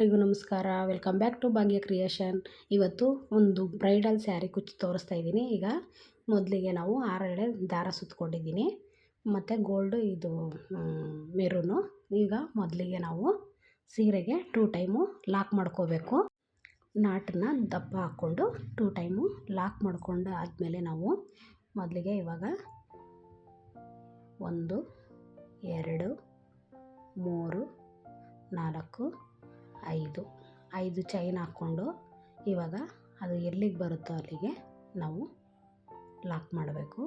ಎಲ್ರಿಗೂ ನಮಸ್ಕಾರ. Welcome back to Bhagya creation ಇವತ್ತು ಒಂದು ಬ್ರೈಡಲ್ ಸ್ಯಾರಿ ಕುಚ್ಚು ತೋರಿಸ್ತಾ ಇದ್ದೀನಿ. ಈಗ ಮೊದಲಿಗೆ ನಾವು ಆರೆಳೆ ದಾರ ಸುತ್ತಕೊಂಡಿದ್ದೀನಿ ಮತ್ತು ಗೋಲ್ಡು ಇದು ಮೆರೂನು ಈಗ ಮೊದಲಿಗೆ ನಾವು ಸೀರೆಗೆ ಟೂ ಟೈಮು ಲಾಕ್ ಮಾಡ್ಕೋಬೇಕು. ನಾಟನ್ನ ದಪ್ಪ ಹಾಕ್ಕೊಂಡು ಟೂ ಟೈಮು ಲಾಕ್ ಮಾಡಿಕೊಂಡು ಆದಮೇಲೆ ನಾವು ಮೊದಲಿಗೆ ಇವಾಗ ಒಂದು, ಎರಡು, ಮೂರು, ನಾಲ್ಕು ಐದು ಐದು ಚೈನ್ ಹಾಕ್ಕೊಂಡು ಇವಾಗ ಅದು ಎಲ್ಲಿಗೆ ಬರುತ್ತೋ ಅಲ್ಲಿಗೆ ನಾವು ಲಾಕ್ ಮಾಡಬೇಕು.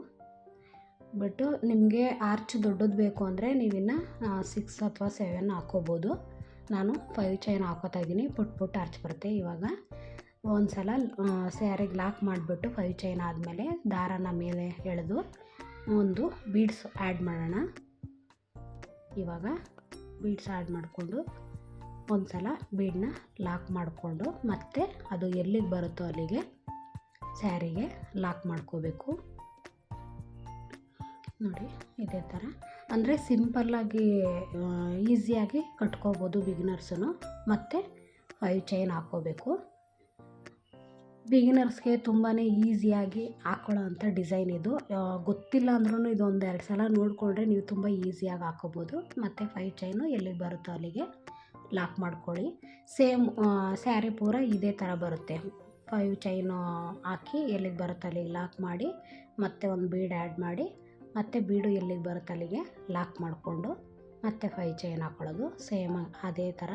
ಬಟ್ಟು ನಿಮಗೆ ಆರ್ಚ್ ದೊಡ್ಡದು ಬೇಕು ಅಂದರೆ ನೀವಿನ್ನು ಸಿಕ್ಸ್ ಅಥವಾ ಸೆವೆನ್ ಹಾಕ್ಕೋಬೋದು ನಾನು ಫೈವ್ ಚೈನ್ ಹಾಕೋತಾ ಇದ್ದೀನಿ, ಪುಟ್ ಪುಟ್ ಆರ್ಚ್ ಬರುತ್ತೆ. ಇವಾಗ ಒಂದು ಸಲ ಸ್ಯಾರಿಗೆ ಲಾಕ್ ಮಾಡಿಬಿಟ್ಟು ಫೈವ್ ಚೈನ್ ಆದಮೇಲೆ ದಾರನ ಮೇಲೆ ಎಳೆದು ಒಂದು ಬೀಡ್ಸ್ ಆ್ಯಡ್ ಮಾಡೋಣ. ಇವಾಗ ಬೀಡ್ಸ್ ಆ್ಯಡ್ ಮಾಡಿಕೊಂಡು ಒಂದು ಸಲ ಬೀಡನ್ನ ಲಾಕ್ ಮಾಡಿಕೊಂಡು ಮತ್ತೆ ಅದು ಎಲ್ಲಿಗೆ ಬರುತ್ತೋ ಅಲ್ಲಿಗೆ ಸ್ಯಾರಿಗೆ ಲಾಕ್ ಮಾಡ್ಕೋಬೇಕು. ನೋಡಿ, ಇದೇ ಥರ. ಅಂದರೆ ಸಿಂಪಲ್ಲಾಗಿ ಈಸಿಯಾಗಿ ಕಟ್ಕೋಬೋದು ಬಿಗಿನರ್ಸನ್ನು ಮತ್ತು ಫೈವ್ ಚೈನ್ ಹಾಕ್ಕೋಬೇಕು. ಬಿಗಿನರ್ಸ್ಗೆ ತುಂಬಾ ಈಸಿಯಾಗಿ ಹಾಕ್ಕೊಳ್ಳೋ ಅಂಥ ಡಿಸೈನ್ ಇದು. ಗೊತ್ತಿಲ್ಲ ಅಂದ್ರೂ ಇದು ಒಂದು ಎರಡು ಸಲ ನೋಡಿಕೊಂಡ್ರೆ ನೀವು ತುಂಬ ಈಸಿಯಾಗಿ ಹಾಕೋಬೋದು ಮತ್ತು ಫೈವ್ ಚೈನು ಎಲ್ಲಿಗೆ ಬರುತ್ತೋ ಅಲ್ಲಿಗೆ. ಲಾಕ್ ಮಾಡ್ಕೊಳ್ಳಿ. ಸೇಮ್ ಸ್ಯಾರಿ ಪೂರ ಇದೇ ಥರ ಬರುತ್ತೆ. ಫೈವ್ ಚೈನು ಹಾಕಿ ಎಲ್ಲಿಗೆ ಬರುತ್ತೆ ಅಲ್ಲಿಗೆ ಲಾಕ್ ಮಾಡಿ, ಮತ್ತೆ ಒಂದು ಬೀಡ್ ಆ್ಯಡ್ ಮಾಡಿ, ಮತ್ತೆ ಬೀಡು ಎಲ್ಲಿಗೆ ಬರುತ್ತೆ ಅಲ್ಲಿಗೆ ಲಾಕ್ ಮಾಡಿಕೊಂಡು, ಮತ್ತೆ ಫೈವ್ ಚೈನ್ ಹಾಕ್ಕೊಳ್ಳೋದು ಸೇಮ್ ಅದೇ ಥರ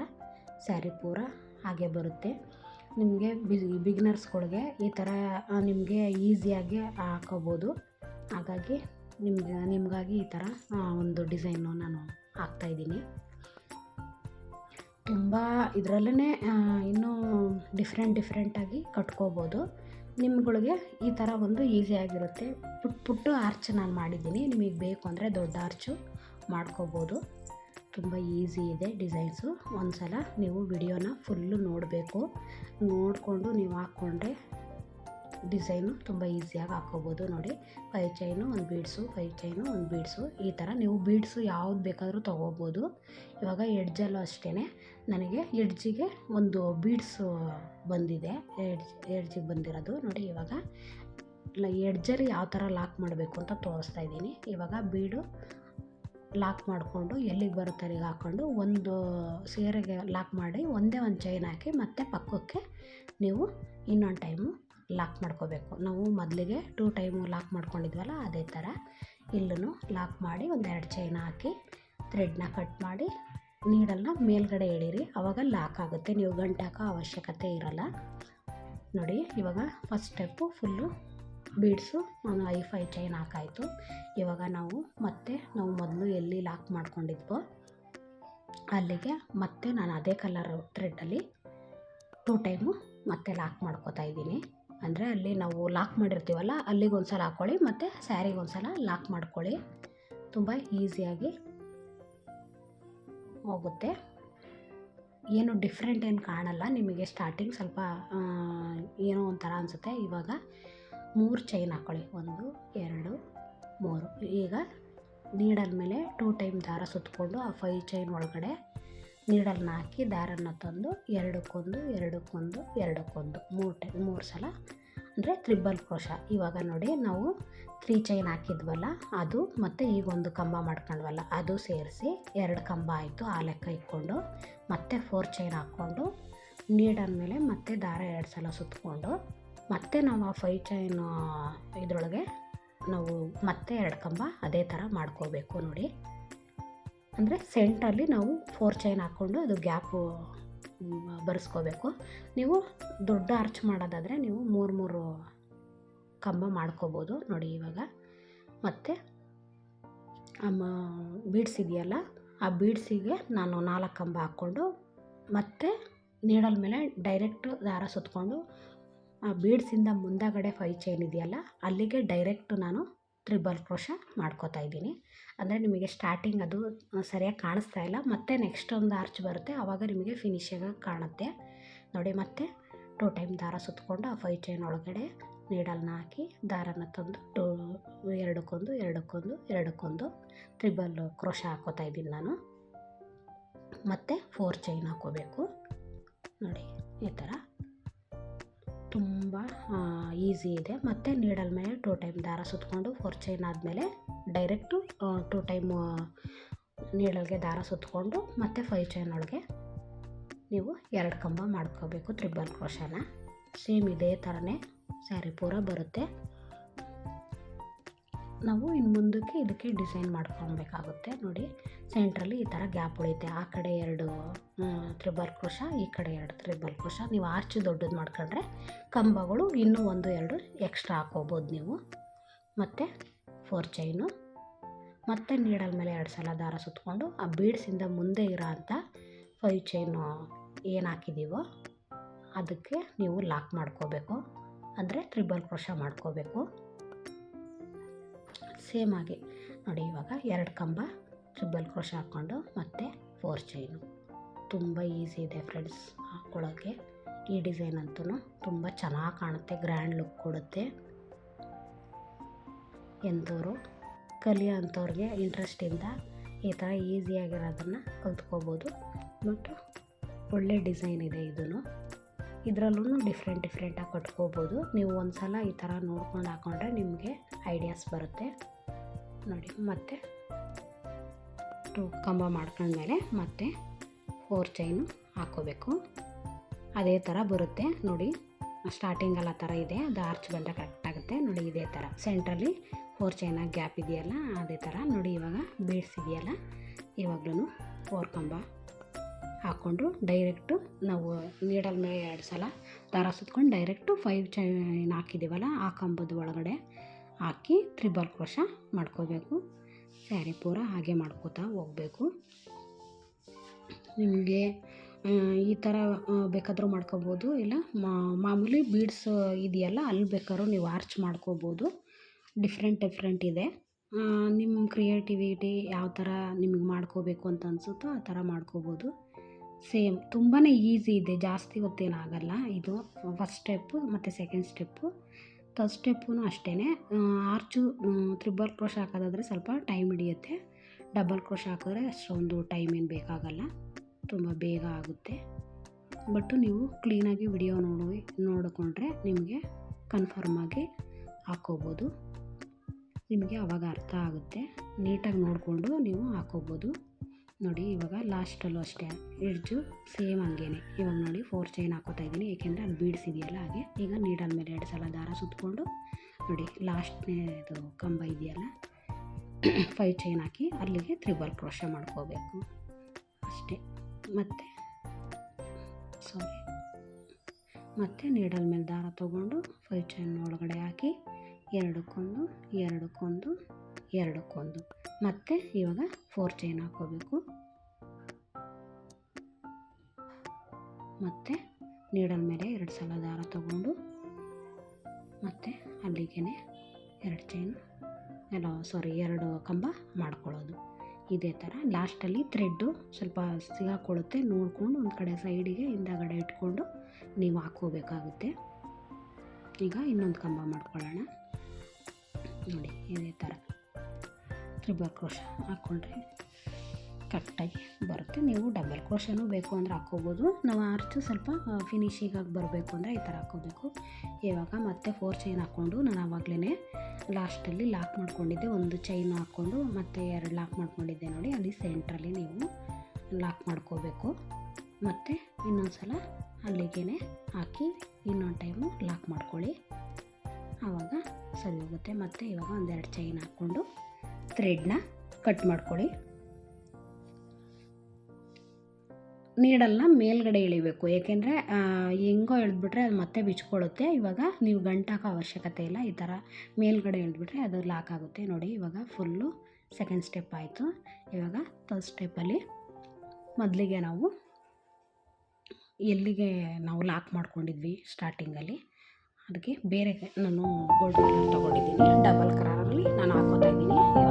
ಸ್ಯಾರಿ ಪೂರ ಹಾಗೆ ಬರುತ್ತೆ. ನಿಮಗೆ ಬಿಗಿನರ್ಸ್ಗಳಿಗೆ ಈ ಥರ ನಿಮಗೆ ಈಸಿಯಾಗಿ ಹಾಕೋಬೋದು. ಹಾಗಾಗಿ ನಿಮ್ಗೆ, ನಿಮಗಾಗಿ ಈ ಥರ ಒಂದು ಡಿಸೈನು ನಾನು ಹಾಕ್ತಾಯಿದ್ದೀನಿ ತುಂಬ ಇದರಲ್ಲೇ ಇನ್ನೂ ಡಿಫ್ರೆಂಟ್ ಡಿಫ್ರೆಂಟಾಗಿ ಕಟ್ಕೋಬೋದು. ನಿಮ್ಗಳಿಗೆ ಈ ಥರ ಒಂದು ಈಸಿಯಾಗಿರುತ್ತೆ ಪುಟ್, ಪುಟ್ಟು ಆರ್ಚ್ ನಾನು ಮಾಡಿದ್ದೀನಿ. ನಿಮಗೆ ಬೇಕು ಅಂದರೆ ದೊಡ್ಡ ಆರ್ಚು ಮಾಡ್ಕೋಬೋದು. ತುಂಬ ಈಸಿ ಇದೆ ಡಿಸೈನ್ಸು ಒಂದು ಸಲ ನೀವು ವಿಡಿಯೋನ ಫುಲ್ಲು ನೋಡಬೇಕು. ನೋಡಿಕೊಂಡು ನೀವು ಹಾಕ್ಕೊಂಡ್ರೆ ಡಿಸೈನು ತುಂಬ ಈಸಿಯಾಗಿ ಹಾಕ್ಕೋಬೋದು ನೋಡಿ. ಫೈವ್ ಚೈನು, ಒಂದು ಬೀಡ್ಸು, ಫೈವ್ ಚೈನು, ಒಂದು ಬೀಡ್ಸು. ಈ ಥರ ನೀವು ಬೀಡ್ಸು ಯಾವ್ದು ಬೇಕಾದರೂ ತೊಗೋಬೋದು. ಇವಾಗ ಎಡ್ಜಲ್ಲೂ ಅಷ್ಟೇ ನನಗೆ ಎಡ್ಜಿಗೆ ಒಂದು ಬೀಡ್ಸು ಬಂದಿದೆ. ಎಡ್ಜ್, ಎಡ್ಜಿಗೆ ಬಂದಿರೋದು. ನೋಡಿ ಇವಾಗ ಎಡ್ಜಲ್ಲಿ ಯಾವ ಥರ ಲಾಕ್ ಮಾಡಬೇಕು ಅಂತ ತೋರಿಸ್ತಾ ಇದ್ದೀನಿ. ಇವಾಗ ಬೀಡು ಲಾಕ್ ಮಾಡಿಕೊಂಡು ಎಲ್ಲಿಗೆ ಬರುತ್ತೆ ಅಲ್ಲಿಗೆ ಹಾಕ್ಕೊಂಡು ಒಂದು ಸೀರೆಗೆ ಲಾಕ್ ಮಾಡಿ ಒಂದೇ ಒಂದು ಚೈನ್ ಹಾಕಿ ಮತ್ತೆ ಪಕ್ಕಕ್ಕೆ ನೀವು ಇನ್ನೊಂದು ಟೈಮು ಲಾಕ್ ಮಾಡ್ಕೋಬೇಕು. ನಾವು ಮೊದಲಿಗೆ ಟೂ ಟೈಮು ಲಾಕ್ ಮಾಡ್ಕೊಂಡಿದ್ವಲ್ಲ, ಅದೇ ಥರ ಇಲ್ಲೂ ಲಾಕ್ ಮಾಡಿ ಒಂದೆರಡು ಚೈನ್ ಹಾಕಿ ಥ್ರೆಡ್ನ ಕಟ್ ಮಾಡಿ ನೀಡಲ್ನ ಮೇಲ್ಗಡೆ ಎಳೀರಿ. ಅವಾಗ ಲಾಕ್ ಆಗುತ್ತೆ. ನೀವು ಗಂಟು ಹಾಕೋ ಅವಶ್ಯಕತೆ ಇರಲ್ಲ. ನೋಡಿ, ಇವಾಗ ಫಸ್ಟ್ ಸ್ಟೆಪ್ಪು ಫುಲ್ಲು ಬೀಡ್ಸು ನಾನು ಐ ಫೈ ಚೈನ್ ಹಾಕಾಯಿತು. ಇವಾಗ ನಾವು ಮತ್ತೆ ನಾವು ಮೊದಲು ಎಲ್ಲಿ ಲಾಕ್ ಮಾಡ್ಕೊಂಡಿದ್ವೋ ಅಲ್ಲಿಗೆ ಮತ್ತೆ ನಾನು ಅದೇ ಕಲರ್ ಥ್ರೆಡ್ಡಲ್ಲಿ ಟೂ ಟೈಮು ಮತ್ತೆ ಲಾಕ್ ಮಾಡ್ಕೋತಾ ಇದ್ದೀನಿ. ಅಂದರೆ ಅಲ್ಲಿ ನಾವು ಲಾಕ್ ಮಾಡಿರ್ತೀವಲ್ಲ, ಅಲ್ಲಿಗೆ ಒಂದು ಸಲ ಹಾಕ್ಕೊಳ್ಳಿ ಮತ್ತು ಸ್ಯಾರಿಗೆ ಒಂದು ಸಲ ಲಾಕ್ ಮಾಡ್ಕೊಳ್ಳಿ. ತುಂಬ ಈಸಿಯಾಗಿ ಹೋಗುತ್ತೆ. ಏನು ಡಿಫ್ರೆಂಟ್ ಏನು ಕಾಣಲ್ಲ, ನಿಮಗೆ ಸ್ಟಾರ್ಟಿಂಗ್ ಸ್ವಲ್ಪ ಏನೋ ಒಂಥರ ಅನಿಸುತ್ತೆ. ಇವಾಗ ಮೂರು ಚೈನ್ ಹಾಕ್ಕೊಳ್ಳಿ ಒಂದು, ಎರಡು, ಮೂರು. ಈಗ ನೀಡಲ್ ಮೇಲೆ ಟೂ ಟೈಮ್ ದಾರ ಸುತ್ತಕೊಂಡು ಆ ಫೈವ್ ಚೈನ್ ಒಳಗಡೆ ನೀಡಲ್ನ ಹಾಕಿ ದಾರನ ತಂದು ಎರಡಕ್ಕೊಂದು ಎರಡಕ್ಕೊಂದು ಎರಡಕ್ಕೊಂದು ಮೂರು ಟೈ, ಮೂರು ಸಲ ಅಂದರೆ ತ್ರಿಬಲ್ ಕ್ರೋಶ ಇವಾಗ ನೋಡಿ ನಾವು ತ್ರೀ ಚೈನ್ ಹಾಕಿದ್ವಲ್ಲ, ಅದು ಮತ್ತು ಈಗೊಂದು ಕಂಬ ಮಾಡ್ಕೊಂಡ್ವಲ್ಲ, ಅದು ಸೇರಿಸಿ ಎರಡು ಕಂಬ ಆಯಿತು ಆ ಲೆಕ್ಕ ಇಟ್ಕೊಂಡು, ಮತ್ತೆ ಫೋರ್ ಚೈನ್ ಹಾಕ್ಕೊಂಡು, ನೀಡಾದಮೇಲೆ ಮೇಲೆ ಮತ್ತೆ ದಾರ ಎರಡು ಸಲ ಸುತ್ತಕೊಂಡು ಮತ್ತೆ ನಾವು ಆ ಫೈವ್ ಚೈನ್ ಇದರೊಳಗೆ ನಾವು ಮತ್ತೆ ಎರಡು ಕಂಬ ಅದೇ ಥರ ಮಾಡ್ಕೋಬೇಕು ನೋಡಿ. ಅಂದರೆ ಸೆಂಟಲ್ಲಿ ನಾವು ಫೋರ್ ಚೈನ್ ಹಾಕ್ಕೊಂಡು ಅದು ಗ್ಯಾಪು ಬರೆಸ್ಕೋಬೇಕು. ನೀವು ದೊಡ್ಡ ಅರ್ಚ್ ಮಾಡೋದಾದರೆ ನೀವು ಮೂರು ಮೂರು ಕಂಬ ಮಾಡ್ಕೋಬೋದು ನೋಡಿ ಇವಾಗ. ಮತ್ತು ಅಮ್ಮ ಬೀಡ್ಸ್ ಇದೆಯಲ್ಲ, ಆ ಬೀಡ್ಸಿಗೆ ನಾನು ನಾಲ್ಕು ಕಂಬ ಹಾಕ್ಕೊಂಡು ಮತ್ತು ನೀಡಲ್ ಮೇಲೆ ಡೈರೆಕ್ಟ್ ದಾರ ಸುತ್ತಕೊಂಡು ಆ ಬೀಡ್ಸಿಂದ ಮುಂದಗಡೆ ಫೈ ಚೈನ್ ಇದೆಯಲ್ಲ, ಅಲ್ಲಿಗೆ ಡೈರೆಕ್ಟ್ ನಾನು ತ್ರಿಬಲ್ ಕ್ರೋಶ ಮಾಡ್ಕೋತಾ ಇದ್ದೀನಿ. ಅಂದರೆ ನಿಮಗೆ ಸ್ಟಾರ್ಟಿಂಗ್ ಅದು ಸರಿಯಾಗಿ ಕಾಣಿಸ್ತಾ ಇಲ್ಲ. ಮತ್ತು ನೆಕ್ಸ್ಟ್ ಒಂದು ಆರ್ಚ್ ಬರುತ್ತೆ. ಆವಾಗ ನಿಮಗೆ ಫಿನಿಶಿಂಗಾಗಿ ಕಾಣುತ್ತೆ. ನೋಡಿ, ಮತ್ತೆ ಟೂ ಟೈಮ್ ದಾರ ಸುತ್ತಕೊಂಡು ಆ ಫೈ ಚೈನ್ ಒಳಗಡೆ ನೀಡಲ್ನ ಹಾಕಿ ದಾರನ ತಂದು ಟೂ ಎರಡಕ್ಕೊಂದು ಎರಡಕ್ಕೊಂದು ಎರಡಕ್ಕೊಂದು ತ್ರಿಬಲ್ ಕ್ರೋಶ ಹಾಕೋತಾ ಇದ್ದೀನಿ ನಾನು. ಮತ್ತು ಫೋರ್ ಚೈನ್ ಹಾಕೋಬೇಕು. ನೋಡಿ, ಈ ಥರ ತುಂಬ ಈಸಿ ಇದೆ. ಮತ್ತು ನೀಡಲ್ ಮೇಲೆ ಟೂ ಟೈಮ್ ದಾರ ಸುತ್ತಕೊಂಡು ಫೋರ್ ಚೈನ್ ಆದಮೇಲೆ ಡೈರೆಕ್ಟು ಟೂ ಟೈಮ್ ನೀಡಲ್ಗೆ ದಾರ ಸುತ್ತಕೊಂಡು ಮತ್ತು ಫೈವ್ ಚೈನ್ ಒಳಗೆ ನೀವು ಎರಡು ಕಂಬ ಮಾಡ್ಕೋಬೇಕು ತ್ರಿಬಲ್ ಕ್ರೋಶನ ಸೇಮ್ ಇದೇ ಥರನೇ ಸ್ಯಾರಿ ಪೂರ ಬರುತ್ತೆ. ನಾವು ಇನ್ನು ಮುಂದಕ್ಕೆ ಇದಕ್ಕೆ ಡಿಸೈನ್ ಮಾಡ್ಕೊಬೇಕಾಗುತ್ತೆ ನೋಡಿ, ಸೆಂಟ್ರಲ್ಲಿ ಈ ಥರ ಗ್ಯಾಪ್ ಉಳಿಯುತ್ತೆ. ಆ ಕಡೆ ಎರಡು ತ್ರಿಬಲ್ ಕ್ರೋಶ ಈ ಕಡೆ ಎರಡು ತ್ರಿಬಲ್ ಕ್ರೋಶ ನೀವು ಆರ್ಚು ದೊಡ್ಡದು ಮಾಡ್ಕೊಂಡ್ರೆ ಕಂಬಗಳು ಇನ್ನೂ ಒಂದು, ಎರಡು ಎಕ್ಸ್ಟ್ರಾ ಹಾಕೋಬೋದು ನೀವು. ಮತ್ತು ಫೋರ್ ಚೈನು. ಮತ್ತು ನೀಡಲ್ ಮೇಲೆ ಎರಡು ಸಲ ದಾರ ಸುತ್ತಕೊಂಡು ಆ ಬೀಡ್ಸಿಂದ ಮುಂದೆ ಇರೋ ಅಂಥ ಫೈವ್ ಚೈನು ಏನು ಹಾಕಿದ್ದೀವೋ ಅದಕ್ಕೆ ನೀವು ಲಾಕ್ ಮಾಡ್ಕೋಬೇಕು. ಅಂದರೆ ತ್ರಿಬಲ್ ಕ್ರೋಶ ಮಾಡ್ಕೋಬೇಕು. ಸೇಮ್ ಆಗಿ ನೋಡಿ, ಇವಾಗ ಎರಡು ಕಂಬ, ಟ್ರಿಬಲ್ ಕ್ರೋಶ ಹಾಕ್ಕೊಂಡು ಮತ್ತು ಫೋರ್ ಚೈನು. ತುಂಬ ಈಸಿ ಇದೆ ಫ್ರೆಂಡ್ಸ್ ಹಾಕ್ಕೊಳ್ಳೋಕ್ಕೆ ಈ ಡಿಸೈನ್ ಅಂತೂ ತುಂಬ ಚೆನ್ನಾಗಿ ಕಾಣುತ್ತೆ, ಗ್ರ್ಯಾಂಡ್ ಲುಕ್ ಕೊಡುತ್ತೆ. ಎಂಥವ್ರು ಕಲಿಯೋ ಅಂಥವ್ರಿಗೆ ಇಂಟ್ರೆಸ್ಟಿಂದ ಈ ಥರ ಈಸಿಯಾಗಿರೋದನ್ನು ಕಲ್ತ್ಕೋಬೋದು. ಮತ್ತು ಒಳ್ಳೆ ಡಿಸೈನ್ ಇದೆ ಇದೂ ಇದರಲ್ಲೂ ಡಿಫ್ರೆಂಟ್ ಡಿಫ್ರೆಂಟಾಗಿ ಕಟ್ಕೋಬೋದು. ನೀವು ಒಂದು ಸಲ ಈ ಥರ ನೋಡ್ಕೊಂಡು ಹಾಕೊಂಡ್ರೆ ನಿಮಗೆ ಐಡಿಯಾಸ್ ಬರುತ್ತೆ. ನೋಡಿ, ಮತ್ತೆ ಟು ಕಂಬ ಮಾಡ್ಕೊಂಡ್ಮೇಲೆ ಮತ್ತೆ ಫೋರ್ ಚೈನು ಹಾಕ್ಕೋಬೇಕು. ಅದೇ ಥರ ಬರುತ್ತೆ. ನೋಡಿ ಸ್ಟಾರ್ಟಿಂಗ್ ಆ ಥರ ಇದೆ. ಅದು ಆರ್ಚ್ ಬಂದರೆ ಕರೆಕ್ಟ್ ಆಗುತ್ತೆ. ನೋಡಿ, ಇದೇ ಥರ. ಸೆಂಟ್ರಲ್ಲಿ ಫೋರ್ ಚೈನಾಗಿ ಗ್ಯಾಪ್ ಇದೆಯಲ್ಲ, ಅದೇ ಥರ. ನೋಡಿ, ಇವಾಗ ಬೀಡ್ಸ್ ಇದೆಯಲ್ಲ ಇವಾಗಲೂ ಫೋರ್ ಕಂಬ ಹಾಕ್ಕೊಂಡು ಡೈರೆಕ್ಟು ನಾವು ನೀಡಲ್ ಮೇಲೆ ಎರಡು ಸಲ ದಾರ ಸುತ್ಕೊಂಡು ಡೈರೆಕ್ಟು ಫೈವ್ ಚೈನ್ ಹಾಕಿದ್ದೀವಲ್ಲ ಆ ಕಂಬದ ಒಳಗಡೆ. ಹಾಕಿ ತ್ರಿಬಲ್ ಕ್ರೋಶ ಮಾಡ್ಕೋಬೇಕು. ಸ್ಯಾರಿ ಪೂರ ಹಾಗೆ ಮಾಡ್ಕೋತಾ ಹೋಗಬೇಕು. ನಿಮಗೆ ಈ ಥರ ಬೇಕಾದರೂ ಮಾಡ್ಕೋಬೋದು. ಇಲ್ಲ ಮಾಮೂಲಿ ಬೀಡ್ಸ್ ಇದೆಯಲ್ಲ, ಅಲ್ಲಿ ಬೇಕಾದ್ರೂ ನೀವು ಆರ್ಚ್ ಮಾಡ್ಕೋಬೋದು. ಡಿಫ್ರೆಂಟ್ ಡಿಫ್ರೆಂಟ್ ಇದೆ. ನಿಮ್ಮ ಕ್ರಿಯೇಟಿವಿಟಿ ಯಾವ ಥರ ನಿಮಗೆ ಮಾಡ್ಕೋಬೇಕು ಅಂತ ಅನಿಸುತ್ತೋ ಆ ಥರ ಮಾಡ್ಕೋಬೋದು. ಸೇಮ್ ತುಂಬಾ ಈಸಿ ಇದೆ. ಜಾಸ್ತಿ ಹೊತ್ತೇನಾಗಲ್ಲ. ಇದು ಫಸ್ಟ್ ಸ್ಟೆಪ್ಪು ಮತ್ತು ಸೆಕೆಂಡ್ ಸ್ಟೆಪ್ಪು ಥರ್ಡ್ ಸ್ಟೆಪ್ಪೂ ಅಷ್ಟೇ ಆರ್ಚು ತ್ರಿಬಲ್ ಕ್ರೋಶ ಹಾಕೋದಾದರೆ ಸ್ವಲ್ಪ ಟೈಮ್ ಹಿಡಿಯುತ್ತೆ. ಡಬಲ್ ಕ್ರೋಶ್ ಹಾಕಿದ್ರೆ ಅಷ್ಟೊಂದು ಟೈಮ್ ಏನು ಬೇಕಾಗಲ್ಲ. ತುಂಬ ಬೇಗ ಆಗುತ್ತೆ. ಬಟ್ ನೀವು ಕ್ಲೀನಾಗಿ ವಿಡಿಯೋ ನೋಡಿ, ನೋಡಿಕೊಂಡ್ರೆ ನಿಮಗೆ ಕನ್ಫರ್ಮ್ ಆಗಿ ಹಾಕ್ಕೋಬೋದು ನಿಮಗೆ ಅವಾಗ ಅರ್ಥ ಆಗುತ್ತೆ. ನೀಟಾಗಿ ನೋಡಿಕೊಂಡು ನೀವು ಹಾಕ್ಕೋಬೋದು ನೋಡಿ, ಇವಾಗ ಲಾಸ್ಟಲ್ಲೂ ಅಷ್ಟೇ. ಎಡ್ಜು ಸೇಮ್ ಹಂಗೇನೆ. ಇವಾಗ ನೋಡಿ ಫೋರ್ ಚೈನ್ ಹಾಕೋತಾ ಇದ್ದೀನಿ. ಏಕೆಂದರೆ ಅದು ಬೀಡ್ಸ್ ಇದೆಯಲ್ಲ ಹಾಗೆ. ಈಗ ನೀಡಲ್ ಮೇಲೆ ಎರಡು ಸಲ ದಾರ ಸುತ್ತಕೊಂಡು ನೋಡಿ ಲಾಸ್ಟ್ನೇ ಇದು ಕಂಬ ಇದೆಯಲ್ಲ ಫೈವ್ ಚೈನ್ ಹಾಕಿ ಅಲ್ಲಿಗೆ ತ್ರಿಬಲ್ ಕ್ರೋಶ ಮಾಡ್ಕೋಬೇಕು. ಅಷ್ಟೇ. ಮತ್ತು ಸಾರಿ ಮತ್ತು ನೀಡಲ್ ಮೇಲೆ ದಾರ ತೊಗೊಂಡು ಫೈವ್ ಚೈನ್ ಒಳಗಡೆ ಹಾಕಿ, ಎರಡಕ್ಕೊಂದು ಎರಡಕ್ಕೊಂದು ಎರಡಕ್ಕೊಂದು. ಮತ್ತು ಇವಾಗ ಫೋರ್ ಚೈನ್ ಹಾಕೋಬೇಕು. ಮತ್ತು ನೀಡಲ್ ಮೇಲೆ ಎರಡು ಸಲ ದಾರ ತಗೊಂಡು, ಮತ್ತು ಅಲ್ಲಿಗೆ ಎರಡು ಚೈನ್ ಎಲ್ಲ ಸಾರಿ ಎರಡು ಕಂಬ ಮಾಡ್ಕೊಳ್ಳೋದು. ಇದೇ ಥರ ಲಾಸ್ಟಲ್ಲಿ ಥ್ರೆಡ್ಡು ಸ್ವಲ್ಪ ಸಿಗಾಕೊಳ್ಳುತ್ತೆ, ನೋಡಿಕೊಂಡು ಒಂದು ಕಡೆ ಸೈಡಿಗೆ ಹಿಂದಗಡೆ ಇಟ್ಕೊಂಡು ನೀವು ಹಾಕ್ಕೋಬೇಕಾಗುತ್ತೆ. ಈಗ ಇನ್ನೊಂದು ಕಂಬ ಮಾಡ್ಕೊಳ್ಳೋಣ. ನೋಡಿ, ಇದೇ ಥರ ತ್ರಿಬಲ್ ಕ್ರೋಶ ಹಾಕ್ಕೊಂಡ್ರೆ ಕರೆಕ್ಟಾಗಿ ಬರುತ್ತೆ. ನೀವು ಡಬಲ್ ಕ್ರೋಶನೂ ಬೇಕು ಅಂದರೆ ಹಾಕ್ಕೋಬೋದು. ನಾವು ಆರ್ಚು ಸ್ವಲ್ಪ ಫಿನಿಶಿಂಗಾಗಿ ಬರಬೇಕು ಅಂದರೆ ಈ ಥರ ಹಾಕ್ಕೋಬೇಕು. ಇವಾಗ ಮತ್ತೆ ಫೋರ್ ಚೈನ್ ಹಾಕ್ಕೊಂಡು ನಾನು ಆವಾಗಲೇ ಲಾಸ್ಟಲ್ಲಿ ಲಾಕ್ ಮಾಡ್ಕೊಂಡಿದ್ದೆ. ಒಂದು ಚೈನ್ ಹಾಕ್ಕೊಂಡು ಮತ್ತೆ ಎರಡು ಲಾಕ್ ಮಾಡ್ಕೊಂಡಿದ್ದೆ ನೋಡಿ, ಅಲ್ಲಿ ಸೆಂಟ್ರಲ್ಲಿ ನೀವು ಲಾಕ್ ಮಾಡ್ಕೋಬೇಕು. ಮತ್ತು ಇನ್ನೊಂದು ಸಲ ಅಲ್ಲಿಗೆ ಹಾಕಿ ಇನ್ನೊಂದು ಟೈಮು ಲಾಕ್ ಮಾಡ್ಕೊಳ್ಳಿ. ಆವಾಗ ಸರಿ ಹೋಗುತ್ತೆ. ಮತ್ತು ಇವಾಗ ಒಂದೆರಡು ಚೈನ್ ಹಾಕ್ಕೊಂಡು ಥ್ರೆಡ್ನ ಕಟ್ ಮಾಡ್ಕೊಳ್ಳಿ. ನೀಡಲ್ನ ಮೇಲ್ಗಡೆ ಎಳಿಬೇಕು. ಏಕೆಂದರೆ ಹೆಂಗೋ ಎಳೆದ್ಬಿಟ್ರೆ ಅದು ಮತ್ತೆ ಬಿಚ್ಕೊಳ್ಳುತ್ತೆ. ಇವಾಗ ನೀವು ಗಂಟಾಕೋ ಅವಶ್ಯಕತೆ ಇಲ್ಲ. ಈ ಥರ ಮೇಲ್ಗಡೆ ಎಳೆದ್ಬಿಟ್ರೆ ಅದು ಲಾಕ್ ಆಗುತ್ತೆ. ನೋಡಿ, ಇವಾಗ ಫುಲ್ಲು ಸೆಕೆಂಡ್ ಸ್ಟೆಪ್ ಆಯಿತು. ಇವಾಗ ಥರ್ಡ್ ಸ್ಟೆಪ್ಪಲ್ಲಿ ಮೊದಲಿಗೆ ನಾವು ಎಲ್ಲಿಗೆ ನಾವು ಲಾಕ್ ಮಾಡ್ಕೊಂಡಿದ್ವಿ ಸ್ಟಾರ್ಟಿಂಗಲ್ಲಿ ಅದಕ್ಕೆ ಬೇರೆ ನಾನು ಗೋಲ್ಡ್ ಕಲರ್ ತೊಗೊಂಡಿದ್ದೀನಿ. ಡಬಲ್ ಕಲರಲ್ಲಿ ನಾನು ಹಾಕೋತಾ ಇದ್ದೀನಿ.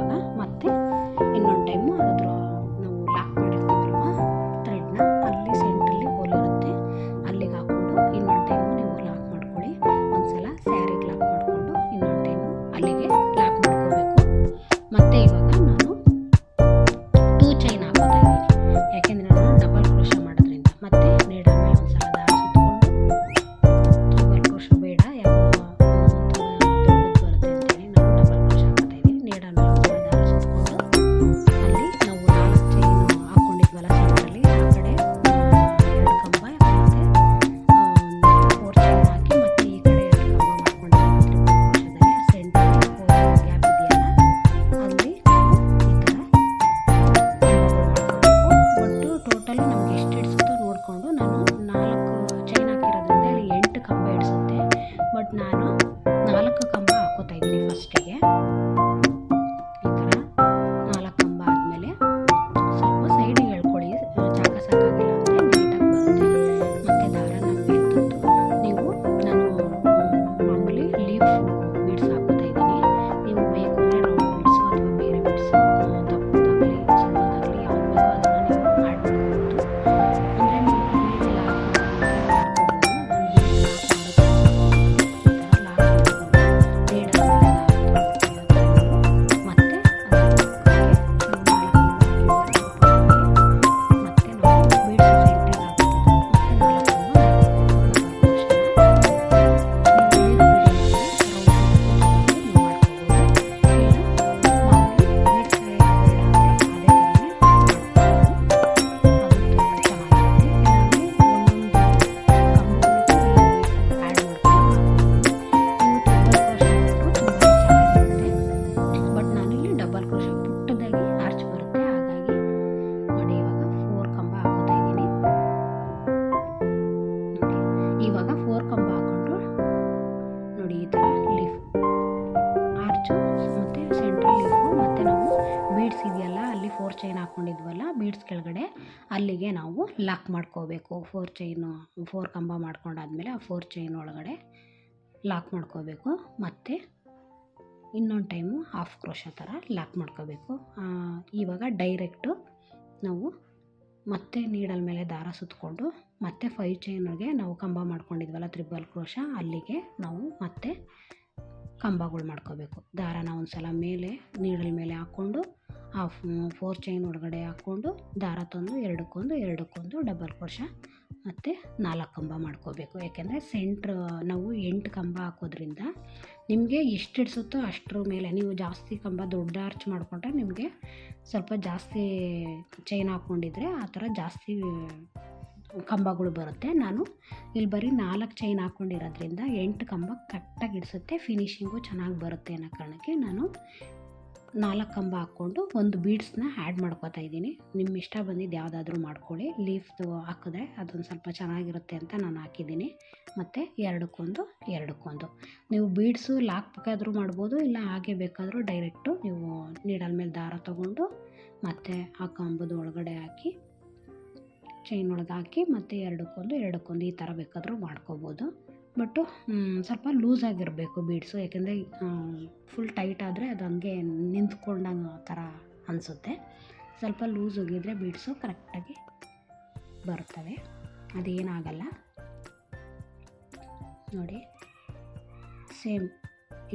ಲಾಕ್ ಮಾಡ್ಕೋಬೇಕು. ಫೋರ್ ಚೈನು ಫೋರ್ ಕಂಬ ಮಾಡ್ಕೊಂಡಾದ್ಮೇಲೆ ಆ ಫೋರ್ ಚೈನ್ ಒಳಗಡೆ ಲಾಕ್ ಮಾಡ್ಕೋಬೇಕು. ಮತ್ತು ಇನ್ನೊಂದು ಟೈಮು ಹಾಫ್ ಕ್ರೋಶ ಥರ ಲಾಕ್ ಮಾಡ್ಕೋಬೇಕು. ಇವಾಗ ಡೈರೆಕ್ಟು ನಾವು ಮತ್ತೆ ನೀಡಲ್ ಮೇಲೆ ದಾರ ಸುತ್ತಕೊಂಡು ಮತ್ತೆ ಫೈವ್ ಚೈನ್ಗೆ ನಾವು ಕಂಬ ಮಾಡ್ಕೊಂಡಿದ್ವಲ್ಲ ತ್ರಿಬಲ್ ಕ್ರೋಶ ಅಲ್ಲಿಗೆ ನಾವು ಮತ್ತೆ ಕಂಬಗಳು ಮಾಡ್ಕೋಬೇಕು. ದಾರನ ಒಂದು ಸಲ ಮೇಲೆ ನೀಡಲ್ ಮೇಲೆ ಹಾಕ್ಕೊಂಡು ಆ ಫೋರ್ ಚೈನ್ ಒಳಗಡೆ ಹಾಕ್ಕೊಂಡು, ದಾರ ತಂದು ಎರಡಕ್ಕೊಂದು ಎರಡಕ್ಕೊಂದು ಡಬಲ್ ಕ್ರೋಶ ಮತ್ತು ನಾಲ್ಕು ಕಂಬ ಮಾಡ್ಕೋಬೇಕು. ಯಾಕೆಂದರೆ ಸೆಂಟ್ರ್ ನಾವು ಎಂಟು ಕಂಬ ಹಾಕೋದ್ರಿಂದ ನಿಮಗೆ ಎಷ್ಟು ಹಿಡಿಸುತ್ತೋ ಅಷ್ಟರ ಮೇಲೆ, ನೀವು ಜಾಸ್ತಿ ಕಂಬ ದೊಡ್ಡ ಆರ್ಚ್ ಮಾಡಿಕೊಂಡ್ರೆ ನಿಮಗೆ ಸ್ವಲ್ಪ ಜಾಸ್ತಿ ಚೈನ್ ಹಾಕ್ಕೊಂಡಿದ್ರೆ ಆ ಥರ ಜಾಸ್ತಿ ಕಂಬಗಳು ಬರುತ್ತೆ. ನಾನು ಇಲ್ಲಿ ಬರೀ ನಾಲ್ಕು ಚೈನ್ ಹಾಕ್ಕೊಂಡಿರೋದ್ರಿಂದ ಎಂಟು ಕಂಬ ಕರೆಕ್ಟಾಗಿ ಇಡಿಸುತ್ತೆ ಫಿನಿಷಿಂಗು ಚೆನ್ನಾಗಿ ಬರುತ್ತೆ ಅನ್ನೋ ಕಾರಣಕ್ಕೆ ನಾನು ನಾಲ್ಕು ಕಂಬ ಹಾಕ್ಕೊಂಡು ಒಂದು ಬೀಡ್ಸ್ನ ಆ್ಯಡ್ ಮಾಡ್ಕೋತಾ ಇದ್ದೀನಿ. ನಿಮ್ಮ ಇಷ್ಟ ಬಂದಿದ್ದು ಯಾವುದಾದ್ರೂ ಮಾಡ್ಕೊಳ್ಳಿ. ಲೀಫ್ದು ಹಾಕಿದ್ರೆ ಅದೊಂದು ಸ್ವಲ್ಪ ಚೆನ್ನಾಗಿರುತ್ತೆ ಅಂತ ನಾನು ಹಾಕಿದ್ದೀನಿ. ಮತ್ತು ಎರಡಕ್ಕೊಂದು ಎರಡಕ್ಕೊಂದು. ನೀವು ಬೀಡ್ಸು ಲಾಕ್ ಬೇಕಾದರೂ ಮಾಡ್ಬೋದು, ಇಲ್ಲ ಹಾಗೆ ಬೇಕಾದರೂ ಡೈರೆಕ್ಟು ನೀವು ನೀಡಲ್ ಮೇಲೆ ದಾರ ತೊಗೊಂಡು ಮತ್ತು ಆ ಕಂಬದ ಒಳಗಡೆ ಹಾಕಿ ಚೈನ್ ಒಳಗೆ ಹಾಕಿ ಮತ್ತು ಎರಡಕ್ಕೊಂದು ಎರಡಕ್ಕೊಂದು ಈ ಥರ ಬೇಕಾದರೂ ಮಾಡ್ಕೋಬೋದು. ಬಟ್ಟು ಸ್ವಲ್ಪ ಲೂಸ್ ಆಗಿರಬೇಕು ಬೀಡ್ಸು ಯಾಕೆಂದರೆ ಫುಲ್ ಟೈಟ್ ಆದರೆ ಅದು ಹಂಗೆ ನಿಂತ್ಕೊಂಡಂಗೆ ಆ ಥರ ಅನಿಸುತ್ತೆ. ಸ್ವಲ್ಪ ಲೂಸ್ ಹೋಗಿದ್ರೆ ಬೀಡ್ಸು ಕರೆಕ್ಟಾಗಿ ಬರ್ತವೆ. ಅದೇನಾಗಲ್ಲ. ನೋಡಿ ಸೇಮ್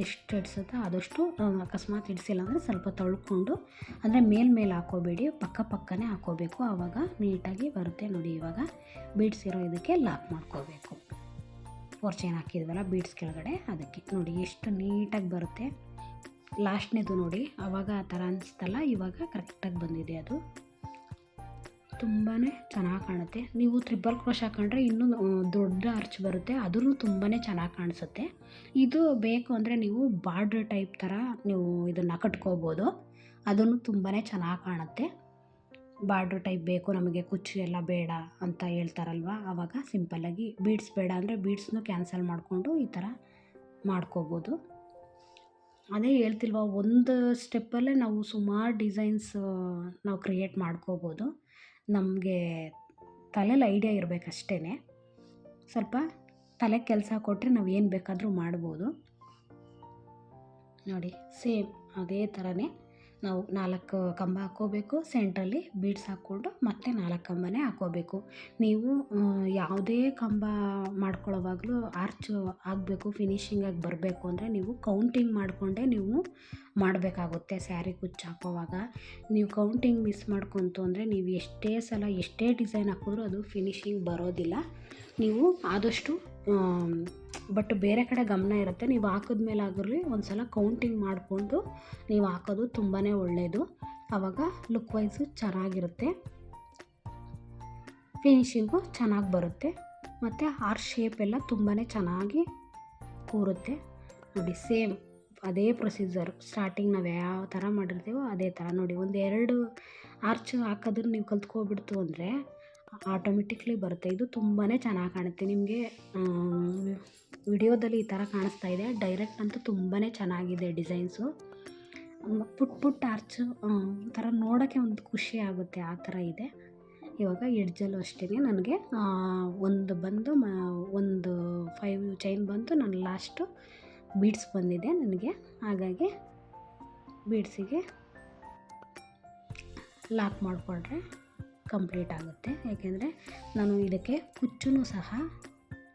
ಎಷ್ಟು ಹಿಡ್ಸುತ್ತೋ ಆದಷ್ಟು ಅಕಸ್ಮಾತ್ ಹಿಡ್ಸಿಲ್ಲ ಅಂದರೆ ಸ್ವಲ್ಪ ತೊಳ್ಕೊಂಡು, ಅಂದರೆ ಮೇಲ್ ಮೇಲೆ ಹಾಕೋಬೇಡಿ, ಪಕ್ಕ ಪಕ್ಕನೇ ಹಾಕೋಬೇಕು. ಆವಾಗ ನೀಟಾಗಿ ಬರುತ್ತೆ ನೋಡಿ ಇವಾಗ. ಬೀಡ್ಸ್ ಇರೋ ಇದಕ್ಕೆ ಲಾಕ್ ಮಾಡ್ಕೋಬೇಕು. ಫೋರ್ ಚೈನ್ ಹಾಕಿದ್ವಲ್ಲ ಬೀಡ್ಸ್ ಕೆಳಗಡೆ? ಅದಕ್ಕೆ ನೋಡಿ, ಎಷ್ಟು ನೀಟಾಗಿ ಬರುತ್ತೆ. ಲಾಸ್ಟ್ನೇದು ನೋಡಿ ಆವಾಗ ಆ ಥರ ಅನಿಸ್ತಲ್ಲ, ಇವಾಗ ಕರೆಕ್ಟಾಗಿ ಬಂದಿದೆ ಅದು. ತುಂಬಾ ಚೆನ್ನಾಗಿ ಕಾಣುತ್ತೆ. ನೀವು ತ್ರಿಬಲ್ ಕ್ರೋಶ್ ಹಾಕೊಂಡ್ರೆ ಇನ್ನೂ ದೊಡ್ಡ ಅರ್ಚ್ ಬರುತ್ತೆ. ಅದೂ ತುಂಬಾ ಚೆನ್ನಾಗಿ ಕಾಣಿಸುತ್ತೆ. ಇದು ಬೇಕು ಅಂದರೆ ನೀವು ಬಾರ್ಡ್ರ್ ಟೈಪ್ ಥರ ನೀವು ಇದನ್ನು ಕಟ್ಕೋಬೋದು. ಅದನ್ನು ತುಂಬಾ ಚೆನ್ನಾಗಿ ಕಾಣುತ್ತೆ. ಬಾರ್ಡ್ರ್ ಟೈಪ್ ಬೇಕು, ನಮಗೆ ಕುಚ್ಚು ಎಲ್ಲ ಬೇಡ ಅಂತ ಹೇಳ್ತಾರಲ್ವ? ಆವಾಗ ಸಿಂಪಲ್ಲಾಗಿ ಬೀಡ್ಸ್ ಬೇಡ ಅಂದರೆ ಬೀಡ್ಸ್ನು ಕ್ಯಾನ್ಸಲ್ ಮಾಡಿಕೊಂಡು ಈ ಥರ ಮಾಡ್ಕೋಬೋದು. ಅದೇ ಹೇಳ್ತಿಲ್ವ, ಒಂದು ಸ್ಟೆಪ್ಪಲ್ಲೇ ನಾವು ಸುಮಾರು ಡಿಸೈನ್ಸ್ ನಾವು ಕ್ರಿಯೇಟ್ ಮಾಡ್ಕೋಬೋದು. ನಮಗೆ ತಲೆಯಲ್ಲಿ ಐಡಿಯಾ ಇರಬೇಕಷ್ಟೇ ಸ್ವಲ್ಪ ತಲೆ ಕೆಲಸ ಕೊಟ್ಟರೆ ನಾವು ಏನು ಬೇಕಾದರೂ ಮಾಡ್ಬೋದು. ನೋಡಿ, ಸೇಮ್ ಅದೇ ಥರನೇ. ನಾವು ನಾಲ್ಕು ಕಂಬ ಹಾಕ್ಕೋಬೇಕು, ಸೆಂಟ್ರಲ್ಲಿ ಬೀಡ್ಸ್ ಹಾಕ್ಕೊಂಡು ಮತ್ತೆ ನಾಲ್ಕು ಕಂಬನೇ ಹಾಕ್ಕೋಬೇಕು. ನೀವು ಯಾವುದೇ ಕಂಬ ಮಾಡ್ಕೊಳ್ಳೋವಾಗಲೂ ಆರ್ಚ್ ಆಗಬೇಕು ಫಿನಿಷಿಂಗಾಗಿ ಬರಬೇಕು ಅಂದರೆ ನೀವು ಕೌಂಟಿಂಗ್ ಮಾಡಿಕೊಂಡೇ ನೀವು ಮಾಡಬೇಕಾಗುತ್ತೆ ಸ್ಯಾರಿ ಕುಚ್ಚು ಹಾಕೋವಾಗ. ನೀವು ಕೌಂಟಿಂಗ್ ಮಿಸ್ ಮಾಡ್ಕೊತು ಅಂದರೆ ನೀವು ಎಷ್ಟೇ ಸಲ ಎಷ್ಟೇ ಡಿಸೈನ್ ಹಾಕಿದ್ರೂ ಅದು ಫಿನಿಶಿಂಗ್ ಬರೋದಿಲ್ಲ. ನೀವು ಆದಷ್ಟು ಬಟ್ ಬೇರೆ ಕಡೆ ಗಮನ ಇರುತ್ತೆ. ನೀವು ಹಾಕಿದ್ಮೇಲೆ ಆಗಿರಲಿ ಒಂದು ಸಲ ಕೌಂಟಿಂಗ್ ಮಾಡಿಕೊಂಡು ನೀವು ಹಾಕೋದು ತುಂಬಾ ಒಳ್ಳೆಯದು ಆವಾಗ ಲುಕ್ ವೈಸು ಚೆನ್ನಾಗಿರುತ್ತೆ. ಫಿನಿಷಿಂಗು ಚೆನ್ನಾಗಿ ಬರುತ್ತೆ. ಮತ್ತು ಆರ್ ಶೇಪ್ ಎಲ್ಲ ತುಂಬಾ ಚೆನ್ನಾಗಿ ಕೂರುತ್ತೆ. ನೋಡಿ ಸೇಮ್ ಅದೇ ಪ್ರೊಸೀಜರ್ ಸ್ಟಾರ್ಟಿಂಗ್ ನಾವು ಯಾವ ಥರ ಮಾಡಿರ್ತೀವೋ ಅದೇ ಥರ ನೋಡಿ, ಒಂದು ಎರಡು ಆರ್ಚ್ ಹಾಕೋದನ್ನ ನೀವು ಕಲ್ತ್ಕೊಬಿಡ್ತು ಅಂದರೆ ಆಟೋಮೆಟಿಕ್ಲಿ ಬರುತ್ತೆ. ಇದು ತುಂಬಾ ಚೆನ್ನಾಗಿ ಕಾಣುತ್ತೆ. ನಿಮಗೆ ವಿಡಿಯೋದಲ್ಲಿ ಈ ಥರ ಕಾಣಿಸ್ತಾ ಇದೆ. ಡೈರೆಕ್ಟ್ ಅಂತೂ ತುಂಬಾ ಚೆನ್ನಾಗಿದೆ ಡಿಸೈನ್ಸು. ಪುಟ್ ಪುಟ್ ಆರ್ಚು ಒಂಥರ ನೋಡೋಕ್ಕೆ ಒಂದು ಖುಷಿ ಆಗುತ್ತೆ. ಆ ಥರ ಇದೆ. ಇವಾಗ ಎಡ್ಜಲ್ಲೂ ಅಷ್ಟೇ ನನಗೆ. ಒಂದು ಬಂದು ಮ, ಒಂದು ಫೈವ್ ಚೈನ್ ಬಂತು ನಾನು ಲಾಸ್ಟು ಬೀಡ್ಸ್ ಬಂದಿದೆ ನನಗೆ. ಹಾಗಾಗಿ ಬೀಡ್ಸಿಗೆ ಲಾಕ್ ಮಾಡಿಕೊಂಡ್ರೆ ಕಂಪ್ಲೀಟ್ ಆಗುತ್ತೆ. ಯಾಕೆಂದರೆ ನಾನು ಇದಕ್ಕೆ ಕುಚ್ಚೂ ಸಹ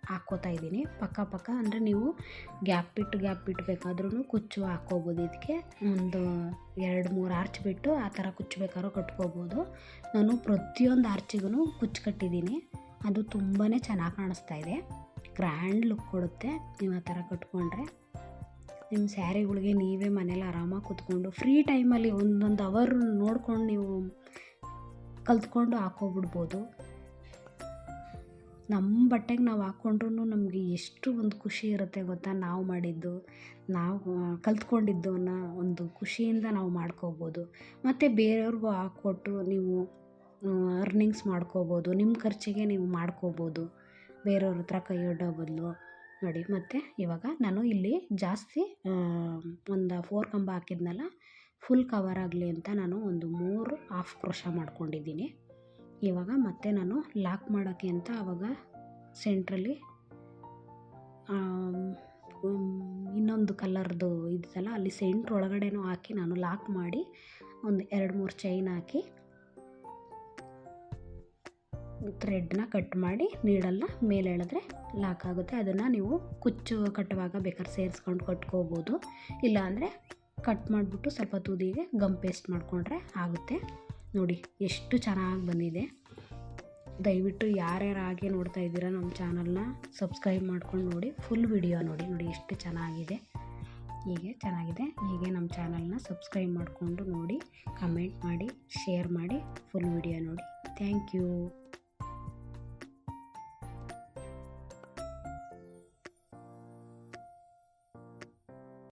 ಹಾಕ್ಕೋತಾ ಇದ್ದೀನಿ. ಪಕ್ಕ ಪಕ್ಕ ಅಂದರೆ ನೀವು ಗ್ಯಾಪ್ ಬಿಟ್ಟು ಗ್ಯಾಪ್ ಬಿಟ್ಟು ಬೇಕಾದ್ರೂ ಕುಚ್ಚು ಹಾಕ್ಕೋಬೋದು ಇದಕ್ಕೆ ಒಂದು ಎರಡು ಮೂರು ಆರ್ಚ್ ಬಿಟ್ಟು ಆ ಥರ ಕುಚ್ಚು ಬೇಕಾದ್ರೂ ಕಟ್ಕೋಬೋದು. ನಾನು ಪ್ರತಿಯೊಂದು ಆರ್ಚಿಗೂ ಕುಚ್ಚು ಕಟ್ಟಿದ್ದೀನಿ. ಅದು ತುಂಬಾ ಚೆನ್ನಾಗಿ ಕಾಣಿಸ್ತಾ ಇದೆ. ಗ್ರ್ಯಾಂಡ್ ಲುಕ್ ಕೊಡುತ್ತೆ ನೀವು ಆ ಥರ ಕಟ್ಕೊಂಡ್ರೆ. ನಿಮ್ಮ ಸ್ಯಾರಿಗಳಿಗೆ ನೀವೇ ಮನೇಲಿ ಆರಾಮಾಗಿ ಕೂತ್ಕೊಂಡು ಫ್ರೀ ಟೈಮಲ್ಲಿ ಒಂದೊಂದು ಅವರ್ ನೋಡ್ಕೊಂಡು ನೀವು ಕಲ್ತ್ಕೊಂಡು ಹಾಕ್ಕೊಬಿಡ್ಬೋದು ನಮ್ಮ ಬಟ್ಟೆಗೆ ನಾವು ಹಾಕ್ಕೊಂಡ್ರೂ ನಮಗೆ ಎಷ್ಟು ಒಂದು ಖುಷಿ ಇರುತ್ತೆ ಗೊತ್ತಾ? ನಾವು ಮಾಡಿದ್ದು, ನಾವು ಕಲ್ತ್ಕೊಂಡಿದ್ದು ಅನ್ನೋ ಒಂದು ಖುಷಿಯಿಂದ ನಾವು ಮಾಡ್ಕೋಬೋದು. ಮತ್ತು ಬೇರೆಯವ್ರಿಗೂ ಹಾಕ್ಕೊಟ್ಟು ನೀವು ಅರ್ನಿಂಗ್ಸ್ ಮಾಡ್ಕೋಬೋದು ನಿಮ್ಮ ಖರ್ಚಿಗೆ ನೀವು ಮಾಡ್ಕೋಬೋದು. ಬೇರೆಯವ್ರ ಹತ್ರ ಕೈ ಒಡ್ಡೋ ಬದಲು. ನೋಡಿ, ಮತ್ತು ಇವಾಗ ನಾನು ಇಲ್ಲಿ ಜಾಸ್ತಿ ಒಂದು ಫೋರ್ ಕಂಬ ಹಾಕಿದ್ನಲ್ಲ ಫುಲ್ ಕವರ್ ಆಗಲಿ ಅಂತ ನಾನು ಒಂದು ಮೂರು ಹಾಫ್ ಕ್ರೋಶ ಮಾಡ್ಕೊಂಡಿದ್ದೀನಿ. ಇವಾಗ ಮತ್ತೆ ನಾನು ಲಾಕ್ ಮಾಡೋಕ್ಕೆ ಅಂತ ಆವಾಗ ಸೆಂಟ್ರಲ್ಲಿ ಇನ್ನೊಂದು ಕಲರ್ದು ಇದೆಯಲ್ಲ ಅಲ್ಲಿ ಸೆಂಟ್ರ್ ಒಳಗಡೆನೂ ಹಾಕಿ ನಾನು ಲಾಕ್ ಮಾಡಿ ಒಂದು ಎರಡು ಮೂರು ಚೈನ್ ಹಾಕಿ ಥ್ರೆಡ್ನ ಕಟ್ ಮಾಡಿ ನೀಡಲ್ಲ ಮೇಲೆ ಎಳೆದ್ರೆ ಲಾಕ್ ಆಗುತ್ತೆ. ಅದನ್ನು ನೀವು ಕುಚ್ಚು ಕಟ್ಟುವಾಗ ಬೇಕಾದ್ರೆ ಸೇರಿಸ್ಕೊಂಡು ಕಟ್ಕೋಬೋದು. ಇಲ್ಲಾಂದರೆ ಕಟ್ ಮಾಡಿಬಿಟ್ಟು ಸ್ವಲ್ಪ ತುದಿಗೆ ಗಮ್ ಪೇಸ್ಟ್ ಮಾಡಿಕೊಂಡ್ರೆ ಆಗುತ್ತೆ. ನೋಡಿ, ಎಷ್ಟು ಚೆನ್ನಾಗಿ ಬಂದಿದೆ. ದಯವಿಟ್ಟು ಯಾರ್ಯಾರು ಹಾಗೆ ನೋಡ್ತಾ ಇದ್ದೀರಾ ನಮ್ಮ ಚಾನಲ್ನ ಸಬ್ಸ್ಕ್ರೈಬ್ ಮಾಡ್ಕೊಂಡು ನೋಡಿ ಫುಲ್ ವಿಡಿಯೋ ನೋಡಿ. ನೋಡಿ, ಎಷ್ಟು ಚೆನ್ನಾಗಿದೆ. ಹೀಗೆ ಚೆನ್ನಾಗಿದೆ. ಹೀಗೆ ನಮ್ಮ ಚಾನಲ್ನ ಸಬ್ಸ್ಕ್ರೈಬ್ ಮಾಡಿಕೊಂಡು ನೋಡಿ ಕಮೆಂಟ್ ಮಾಡಿ ಶೇರ್ ಮಾಡಿ ಫುಲ್ ವಿಡಿಯೋ ನೋಡಿ. Thank you